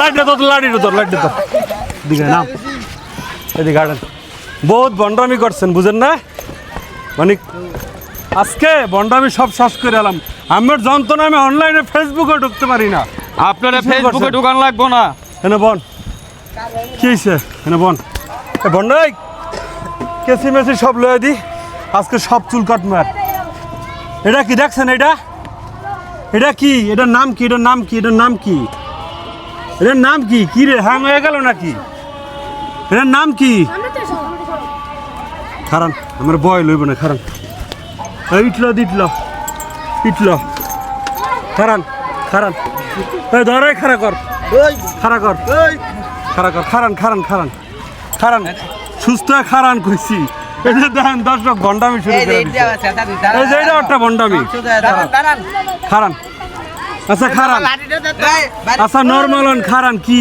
Light garden বহুত বন্ডামি করছেন, বুঝেন না? মানে আজকে বন্ডামি সব শ্বাস করে এলাম আমার যন্ত্রণা আমি অনলাইনে ফেসবুকে ঢুকতে পারি না আপনারা ফেসবুকে ঢুকান লাগবো না এনে বন কি হয়েছে এনে বন বন্ডাই কেসি মেসি সব লয়ে দি আজকে সব চুল কাট মার এটা কি দেখছেন এটা এটা কি? এটার নাম কি? এটার নাম কি? এটার নাম কি? এটার নাম কি? কি রে হ্যাং হয়ে গেল নাকি? এটার নাম কি? খারান আমার বয় লইব না খারান। ইটল দিটল ইটল খারান খারান। ধর খারা কর। খারা কর। খারা কর। খারান খারান খারান। খারান সুস্থ খারান কইছি। দেখেন দর্শক শুরু করে একটা বন্ডামি খারান। আচ্ছা খারান। আচ্ছা খারান কি?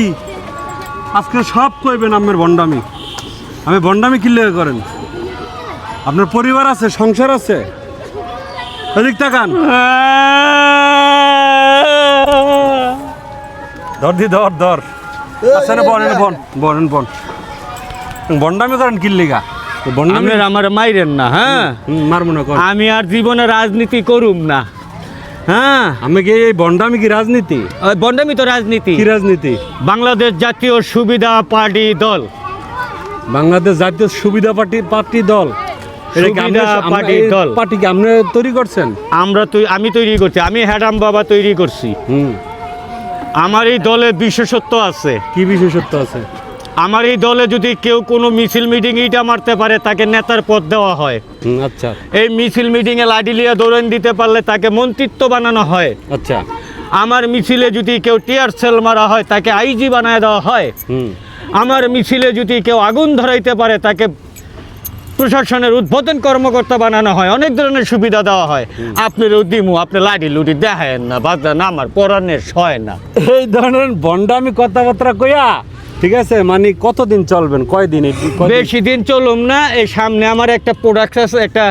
আজকে সব কইবেন বন্ডামি আমি বন্ডামি কি করেন। আপনার পরিবার আছে সংসার আছে? এদিক তাকান। ধর দি ধর ধর। আচ্ছা না বন এনে বন বন্ডামি করেন কি লেগা বন্ডামি আপনার আমার মাইরেন না হ্যাঁ? আমি আর জীবনে রাজনীতি করুম না হ্যাঁ? আমি কি এই বন্ডামি কি রাজনীতি? বন্ডামি তো রাজনীতি। কি রাজনীতি? বাংলাদেশ জাতীয় সুবিধা পার্টি দল। বাংলাদেশ জাতীয় সুবিধা পার্টি পার্টি দল। কি পার্টি দল। পার্টি কি আপনি তৈরি করছেন? আমরা তো আমি তৈরি করছি আমি হ্যাডাম বাবা তৈরি করছি। হুম। আমার এই দলে বিশেষত্ব আছে। কি বিশেষত্ব আছে? আমার এই দলে যদি কেউ কোনো মিছিল মিটিং ইটা মারতে পারে তাকে নেতার পদ দেওয়া হয়। আচ্ছা। এই মিছিল মিটিংয়ে লাডিলিয়া দৌড়ান দিতে পারলে তাকে মন্ত্রিত্ব বানানো হয়। আচ্ছা। আমার মিছিলে যদি কেউ টিয়ার সেল মারা হয় তাকে আইজি বানায় দেওয়া হয়। আমার মিছিলে যদি কেউ আগুন ধরাইতে পারে তাকে প্রশাসনের উদ্বোধন কর্মকর্তা বানানো হয়। অনেক ধরনের সুবিধা দেওয়া হয়। আপনি দিমু আপনি লাডি লুডি দেখেন না বাজান আমার পরাণের সয় না। এই ধরনের বন্ডামি কথাবার্তা কইয়া ঠিক আছে মানে কতদিন চলবেন কয়দিন? বেশি দিন চলুম না এই সামনে আমার একটা প্রোডাক্ট আছে একটা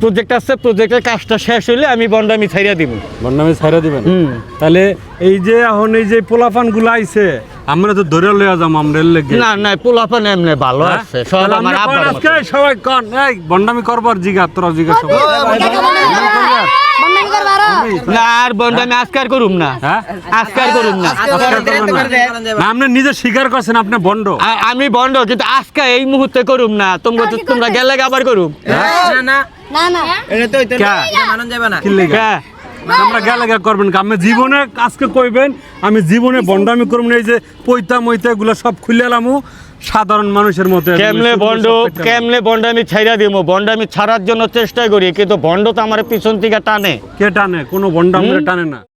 প্রজেক্ট আছে প্রজেক্টের কাজটা শেষ হলে আমি বন্ডামি ছাইরা দিব বন্ডামি ছাইরা দিবেন হুম। তাহলে এই যে এখন এই যে পোলাপানগুলো আইছে আমরা তো ধরে লইয়া যাম আমরা লেগে না না পোলাপান এমনি ভালো হ্যাঁ? আছে সব আমার। আজকে সবাই কন এই বন্ডামি করবার জিগা তোরা জিগা সবাই করবার না আর আজকার করুম না। হ্যাঁ? আজকার করুম না। না। আপনি নিজে স্বীকার করছেন আপনি বন্ড আমি বন্ড কিন্তু আজকে এই মুহূর্তে করুম না। তোমরা তো- তোমরা গেলে আবার করুম। না না লেগা? হ্যাঁ আমরা গেলে করবেন? আমি জীবনে আজকে কইবেন আমি জীবনে বন্ডামি করব এই যে পৈতা মৈতা এগুলো সব খুলে এলামু সাধারণ মানুষের মতো কেমলে বন্ড কেমলে বন্ড আমি ছাইরা দিব বন্ড আমি ছাড়ার জন্য চেষ্টা করি কিন্তু বন্ড তো আমার পিছন থেকে টানে। কে টানে? কোনো বন্ড বন্ডামি টানে না।